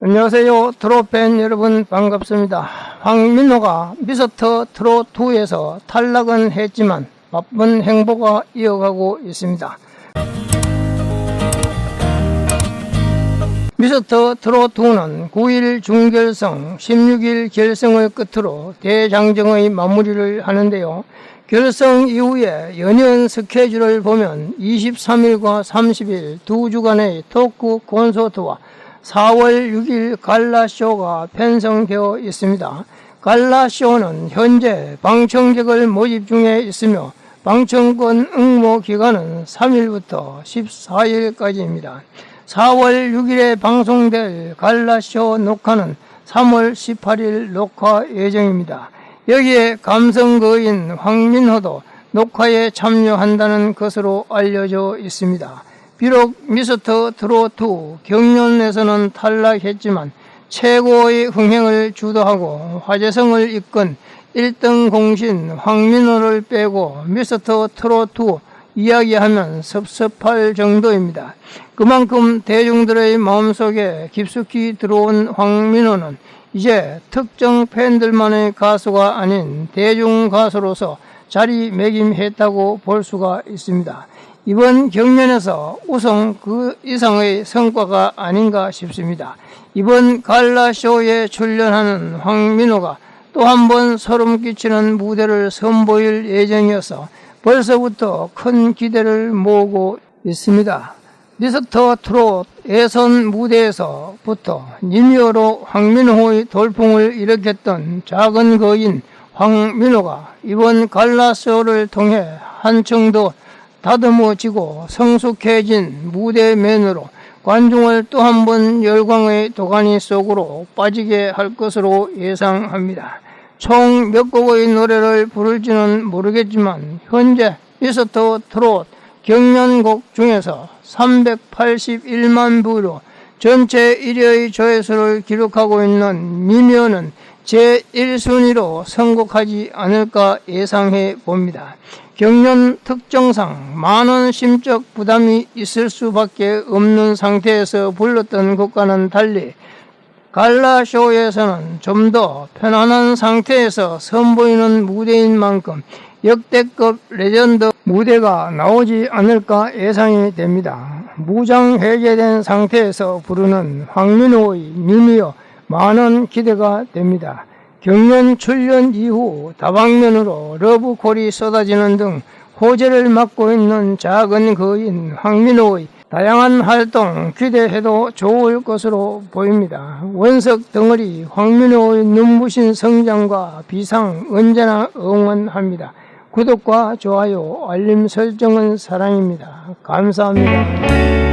안녕하세요. 트롯팬 여러분 반갑습니다. 황민호가 미스터 트롯2에서 탈락은 했지만 바쁜 행보가 이어가고 있습니다. 미스터 트롯2는 9일 중결승, 16일 결승을 끝으로 대장정의 마무리를 하는데요. 결승 이후에 연연 스케줄을 보면 23일과 30일 두 주간의 토크 콘서트와 4월 6일 갈라쇼가 편성되어 있습니다. 갈라쇼는 현재 방청객을 모집 중에 있으며 방청권 응모 기간은 3일부터 14일까지입니다. 4월 6일에 방송될 갈라쇼 녹화는 3월 18일 녹화 예정입니다. 여기에 감성거인 황민호도 녹화에 참여한다는 것으로 알려져 있습니다. 비록 미스터 트롯2 경연에서는 탈락했지만 최고의 흥행을 주도하고 화제성을 이끈 1등 공신 황민호를 빼고 미스터 트롯2 이야기하면 섭섭할 정도입니다. 그만큼 대중들의 마음속에 깊숙이 들어온 황민호는 이제 특정 팬들만의 가수가 아닌 대중 가수로서 자리매김했다고 볼 수가 있습니다. 이번 경연에서 우선 그 이상의 성과가 아닌가 싶습니다. 이번 갈라쇼에 출연하는 황민호가 또 한 번 소름 끼치는 무대를 선보일 예정이어서 벌써부터 큰 기대를 모으고 있습니다. 미스터 트롯 예선 무대에서부터 니미어로 황민호의 돌풍을 일으켰던 작은 거인 황민호가 이번 갈라쇼를 통해 한층 더 다듬어지고 성숙해진 무대맨으로 관중을 또 한 번 열광의 도가니 속으로 빠지게 할 것으로 예상합니다. 총 몇 곡의 노래를 부를지는 모르겠지만 현재 미스터 트롯 경연곡 중에서 381만 부로 전체 1위의 조회수를 기록하고 있는 미녀는 제1순위로 선곡하지 않을까 예상해 봅니다. 경연 특정상 많은 심적 부담이 있을 수밖에 없는 상태에서 불렀던 것과는 달리 갈라쇼에서는 좀 더 편안한 상태에서 선보이는 무대인 만큼 역대급 레전드 무대가 나오지 않을까 예상이 됩니다. 무장 해제된 상태에서 부르는 황민호의 미미어 많은 기대가 됩니다. 경연 출연 이후 다방면으로 러브콜이 쏟아지는 등 호재를 맡고 있는 작은 거인 황민호의 다양한 활동 기대해도 좋을 것으로 보입니다. 원석 덩어리 황민호의 눈부신 성장과 비상 언제나 응원합니다. 구독과 좋아요, 알림 설정은 사랑입니다. 감사합니다.